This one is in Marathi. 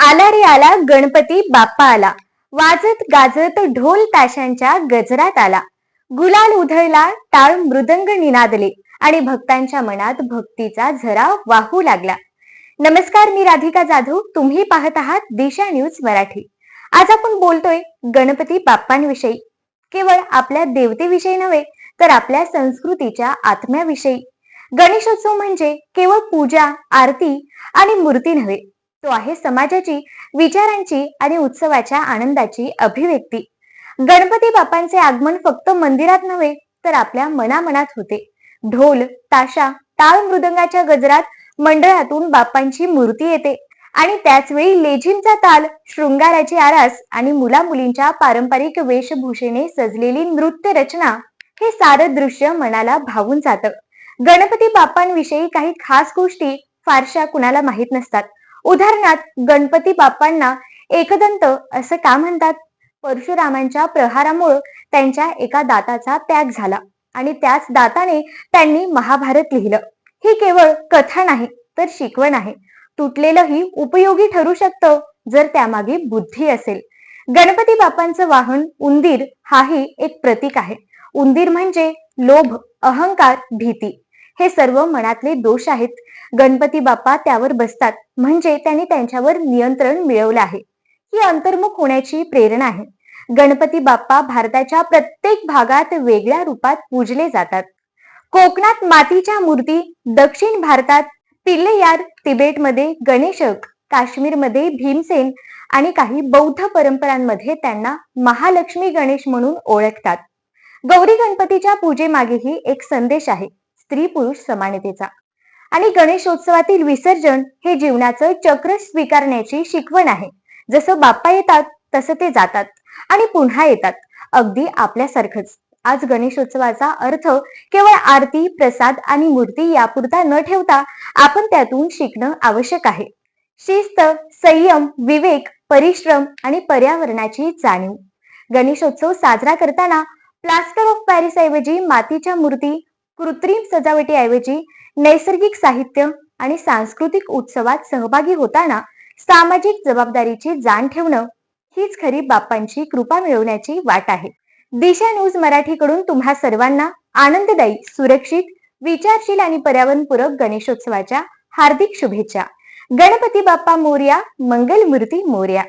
आला रे आला गणपती बाप्पा आला. वाजत गाजत ढोल ताशांच्या गजरात आला. गुलाल उधळला टाळ मृदंग निनादले आणि भक्तांच्या मनात भक्तीचा झरा वाहू लागला. नमस्कार मी राधिका जाधव तुम्ही पाहत आहात दिशा न्यूज मराठी. आज आपण बोलतोय गणपती बाप्पांविषयी. केवळ आपल्या देवतेविषयी नव्हे तर आपल्या संस्कृतीच्या आत्म्याविषयी. गणेशोत्सव म्हणजे केवळ पूजा आरती आणि मूर्ती नव्हे तो आहे समाजाची विचारांची आणि उत्सवाच्या आनंदाची अभिव्यक्ती. गणपती बाप्पांचे आगमन फक्त मंदिरात नव्हे तर आपल्या मनामनात होते. ढोल ताशा टाळ मृदंगाच्या गजरात मंडळातून बापांची मूर्ती येते. आणि त्याचवेळी लेझिमचा ताल शृंगाराची आरास आणि मुला मुलींच्या पारंपरिक वेशभूषेने सजलेली नृत्य रचना हे सारं दृश्य मनाला भावून जातं. गणपती बाप्पांविषयी काही खास गोष्टी फारशा कुणाला माहीत नसतात. उदाहरणार्थ गणपती बाप्पांना एकदंत असं का म्हणतात? परशुरामांच्या प्रहारामुळे त्यांच्या एका दाताचा त्याग झाला आणि त्याच दाताने त्यांनी महाभारत लिहिलं. ही केवळ कथा नाही तर शिकवण आहे. तुटलेलंही उपयोगी ठरू शकतं जर त्यामागे बुद्धी असेल. गणपती बाप्पांचं वाहन उंदीर हाही एक प्रतीक आहे. उंदीर म्हणजे लोभ अहंकार भीती. हे सर्व मनातले दोष आहेत. गणपती बाप्पा त्यावर बसतात. म्हणजे त्यांनी त्यांच्यावर नियंत्रण मिळवलं आहे. ही अंतर्मुख होण्याची प्रेरणा आहे. गणपती बाप्पा भारताच्या प्रत्येक भागात वेगळ्या रूपात पूजले जातात. कोकणात मातीच्या मूर्ती दक्षिण भारतात पिल्लेयार तिबेटमध्ये गणेशक काश्मीरमध्ये भीमसेन आणि काही बौद्ध परंपरांमध्ये त्यांना महालक्ष्मी गणेश म्हणून ओळखतात. गौरी गणपतीच्या पूजेमागेही एक संदेश आहे. स्त्री पुरुष समानतेचा. आणि गणेशोत्सवातील विसर्जन हे जीवनाचं चक्र स्वीकारण्याची शिकवण आहे. जसं बाप्पा येतात तसं ते जातात आणि पुन्हा येतात. अगदी आपल्यासारखंच. आज गणेशोत्सवाचा अर्थ केवळ आरती प्रसाद आणि मूर्ती यापुरता न ठेवता आपण त्यातून शिकणं आवश्यक आहे. शिस्त संयम विवेक परिश्रम आणि पर्यावरणाची जाणीव. गणेशोत्सव साजरा करताना प्लास्टर ऑफ पॅरिस ऐवजी मातीच्या मूर्ती कृत्रिम सजावटीऐवजी नैसर्गिक साहित्य आणि सांस्कृतिक उत्सवात सहभागी होताना सामाजिक जबाबदारीची जाण ठेवणं हीच खरी बाप्पांची कृपा मिळवण्याची वाट आहे. दिशा न्यूज मराठीकडून तुम्हा सर्वांना आनंददायी सुरक्षित विचारशील आणि पर्यावरणपूरक गणेशोत्सवाच्या हार्दिक शुभेच्छा. गणपती बाप्पा मोर्या मंगलमूर्ती मोर्या.